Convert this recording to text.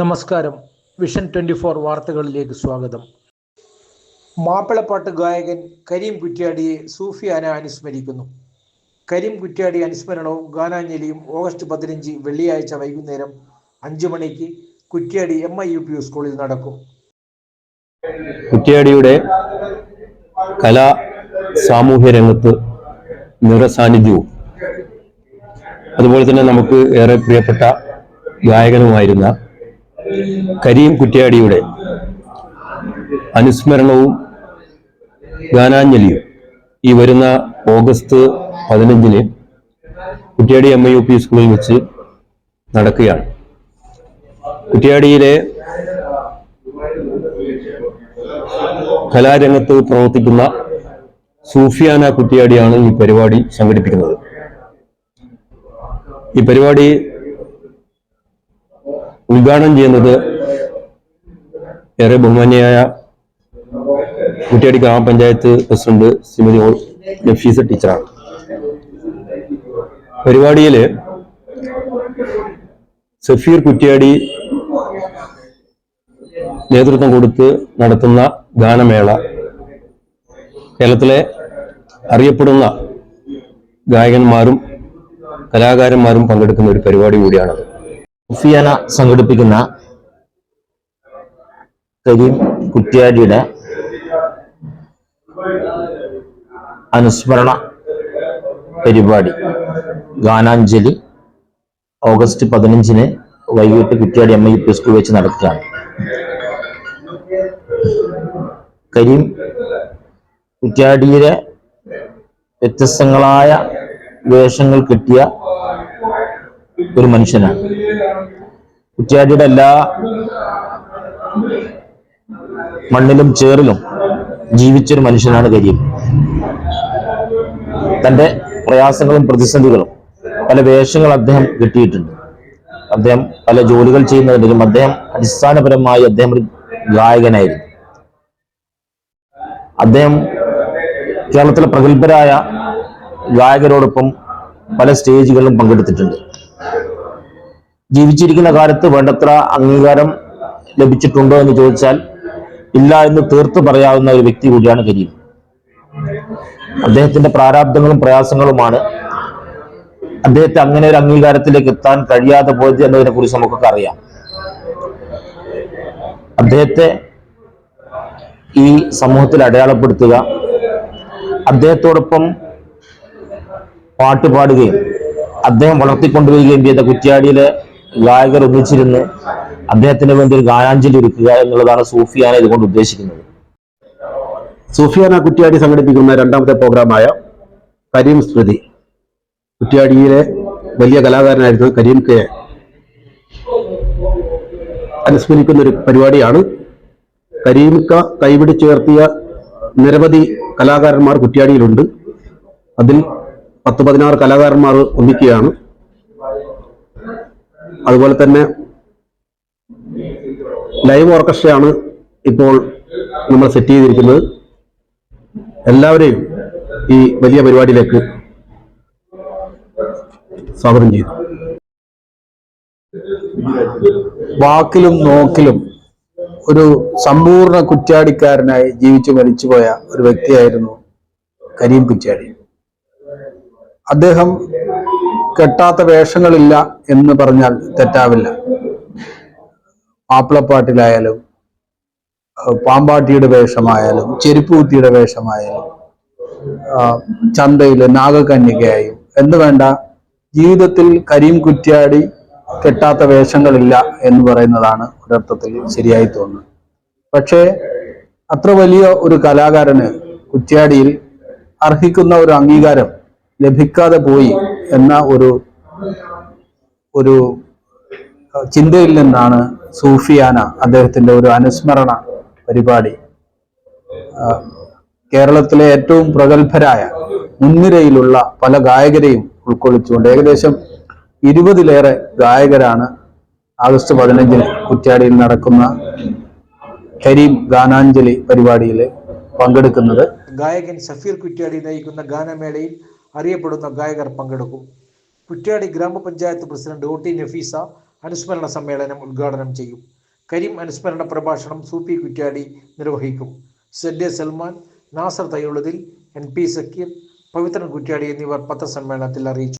നമസ്കാരം. Vision twenty four വാർത്തകളിലേക്ക് സ്വാഗതം. മാപ്പിളപ്പാട്ട് ഗായകൻ കരീം കുറ്റ്യാടിയെ സൂഫിയാന അനുസ്മരിക്കുന്നു. കരീം കുറ്റ്യാടി അനുസ്മരണവും ഗാനാഞ്ജലിയും ഓഗസ്റ്റ് പതിനഞ്ച് വെള്ളിയാഴ്ച വൈകുന്നേരം അഞ്ചു മണിക്ക് Kuttiadi M I U P സ്കൂളിൽ നടക്കും. കുറ്റ്യാടിയുടെ കലാ സാമൂഹ്യ രംഗത്ത് നിറസാന്നിധ്യവും അതുപോലെ തന്നെ നമുക്ക് ഏറെ പ്രിയപ്പെട്ട ഗായകനുമായിരുന്ന കരീം കുറ്റ്യാടിയുടെ അനുസ്മരണവും ഗാനാഞ്ജലിയും ഈ വരുന്ന ഓഗസ്റ്റ് പതിനഞ്ചിന് Kuttiadi M I U P സ്കൂളിൽ വെച്ച് നടക്കുകയാണ്. കുറ്റ്യാടിയിലെ കലാരംഗത്ത് പ്രവർത്തിക്കുന്ന സൂഫിയാന കുറ്റിയാടിയാണ് ഈ പരിപാടി സംഘടിപ്പിക്കുന്നത്. ഈ പരിപാടി ഉദ്ഘാടനം ചെയ്യുന്നത് ഏറെ ബഹുമാന്യയായ കുറ്റിയാടി ഗ്രാമപഞ്ചായത്ത് പ്രസിഡന്റ് ശ്രീമതി നഫീസ ടീച്ചറാണ്. പരിപാടിയിൽ സഫീർ കുറ്റിയാടി നേതൃത്വം കൊടുത്ത് നടത്തുന്ന ഗാനമേള കേരളത്തിലെ അറിയപ്പെടുന്ന ഗായകന്മാരും കലാകാരന്മാരും പങ്കെടുക്കുന്ന ഒരു പരിപാടി കൂടിയാണത്. സുഫിയാന സംഘടിപ്പിക്കുന്ന കരീം കുറ്റ്യാടിയുടെ അനുസ്മരണ പരിപാടി. ഗാനാഞ്ജലി ഓഗസ്റ്റ് പതിനഞ്ചിന് വൈകിട്ട് Kuttiadi M I P school വെച്ച് നടക്കുകയാണ്. കരീം കുറ്റ്യാടിയിലെ വ്യത്യസ്തങ്ങളായ വേഷങ്ങൾ കിട്ടിയ ഒരു മനുഷ്യനാണ് കുറ്റ്യാടിയുടെ എല്ലാ മണ്ണിലും ചേറിലും ജീവിച്ചൊരു മനുഷ്യനാണ് കരീം തന്റെ പ്രയാസങ്ങളും പ്രതിസന്ധികളും പല വേഷങ്ങൾ അദ്ദേഹം കിട്ടിയിട്ടുണ്ട്. അദ്ദേഹം പല ജോലികൾ ചെയ്യുന്നതിലും അദ്ദേഹം അടിസ്ഥാനപരമായി അദ്ദേഹം ഒരു ഗായകനായിരുന്നു. അദ്ദേഹം കേരളത്തിലെ പ്രഗത്ഭരായ ഗായകരോടൊപ്പം പല സ്റ്റേജുകളിലും പങ്കെടുത്തിട്ടുണ്ട്. ജീവിച്ചിരിക്കുന്ന കാലത്ത് വേണ്ടത്ര അംഗീകാരം ലഭിച്ചിട്ടുണ്ടോ എന്ന് ചോദിച്ചാൽ ഇല്ല എന്ന് തീർത്ത് പറയാവുന്ന ഒരു വ്യക്തി കൂടിയാണ് കരീം. അദ്ദേഹത്തിന്റെ പ്രാരാബ്ദങ്ങളും പ്രയാസങ്ങളുമാണ്. അദ്ദേഹത്തെ അങ്ങനെ ഒരു അംഗീകാരത്തിലേക്ക് എത്താൻ കഴിയാതെ പോയത് എന്നതിനെ കുറിച്ച് നമുക്കൊക്കെ അറിയാം. അദ്ദേഹത്തെ ഈ സമൂഹത്തിൽ അടയാളപ്പെടുത്തുക അദ്ദേഹത്തോടൊപ്പം പാട്ട് പാടുകയും അദ്ദേഹം വളർത്തിക്കൊണ്ടുവരികയും ചെയ്ത കുറ്റ്യാടിയിലെ ഗായകർ ഒന്നിച്ചിരുന്ന് അദ്ദേഹത്തിന് വേണ്ടി ഒരു ഗാനാഞ്ജലി ഒരുക്കുക എന്നുള്ളതാണ് സൂഫിയാന ഇതുകൊണ്ട് ഉദ്ദേശിക്കുന്നത്. സൂഫിയാന കുറ്റ്യാടി സംഘടിപ്പിക്കുന്ന രണ്ടാമത്തെ പ്രോഗ്രാമായ കരീം സ്മൃതി കുറ്റ്യാടിയിലെ വലിയ കലാകാരനായിരുന്ന കരീം കെ. അനുസ്മരിക്കുന്ന ഒരു പരിപാടിയാണ്. കരീംക ചേർത്തിയ നിരവധി കലാകാരന്മാർ കുറ്റ്യാടിയിലുണ്ട്. അതിൽ പത്ത് പതിനാറ് കലാകാരന്മാർ ഒന്നിക്കുകയാണ്. അതുപോലെ തന്നെ ലൈവ് ഓർക്കസ്ട്രയാണ് ഇപ്പോൾ നമ്മൾ സെറ്റ് ചെയ്തിരിക്കുന്നത്. എല്ലാവരെയും ഈ വലിയ പരിപാടിയിലേക്ക് സ്വാഗതം ചെയ്തു വാക്കിലും നോക്കിലും ഒരു സമ്പൂർണ കുറ്റാടിക്കാരനായി ജീവിച്ചു മരിച്ചുപോയ ഒരു വ്യക്തിയായിരുന്നു കരീം കുറ്റ്യാടി. അദ്ദേഹം കെട്ടാത്ത വേഷങ്ങളില്ല എന്ന് പറഞ്ഞാൽ തെറ്റാവില്ല. മാപ്പിളപ്പാട്ടിലായാലും പാമ്പാട്ടിയുടെ വേഷമായാലും ചെരുപ്പൂത്തിയുടെ വേഷമായാലും ചന്തയിൽ നാഗകന്യകയായും എന്ന് വേണ്ട ജീവിതത്തിൽ കരീം കുറ്റ്യാടി കെട്ടാത്ത വേഷങ്ങളില്ല എന്ന് പറയുന്നതാണ് ഒരർത്ഥത്തിൽ ശരിയായി തോന്നുന്നത്. പക്ഷേ അത്ര വലിയ ഒരു കലാകാരന് കുറ്റ്യാടിയിൽ അർഹിക്കുന്ന ഒരു അംഗീകാരം ലഭിക്കാതെ പോയി എന്ന ഒരു ഒരു ചിന്തയിൽ നിന്നാണ് സൂഫിയാന അദ്ദേഹത്തിന്റെ ഒരു അനുസ്മരണ പരിപാടി. കേരളത്തിലെ ഏറ്റവും പ്രഗത്ഭരായ മുൻനിരയിലുള്ള പല ഗായകരെയും ഉൾക്കൊള്ളിച്ചുകൊണ്ട് ഏകദേശം ഇരുപതിലേറെ ഗായകരാണ് ആഗസ്റ്റ് പതിനഞ്ചിന് കുറ്റ്യാടിയിൽ നടക്കുന്ന കരീം ഗാനാഞ്ജലി പരിപാടിയിൽ പങ്കെടുക്കുന്നത്. ഗായകൻ സഫീർ കുറ്റ്യാടി നയിക്കുന്ന ഗാനമേളയിൽ അറിയപ്പെടുന്ന ഗായകർ പങ്കെടുക്കും. കുറ്റ്യാടി ഗ്രാമപഞ്ചായത്ത് പ്രസിഡന്റ് ഒ ടി നഫീസ അനുസ്മരണ സമ്മേളനം ഉദ്ഘാടനം ചെയ്യും. കരീം അനുസ്മരണ പ്രഭാഷണം സൂപ്പി കുറ്റ്യാടി നിർവഹിക്കും. Z A Salman Nasar Thayyullathil N P Sakeer Pavithran Kuttiadi എന്നിവർ പത്രസമ്മേളനത്തിൽ അറിയിച്ചു.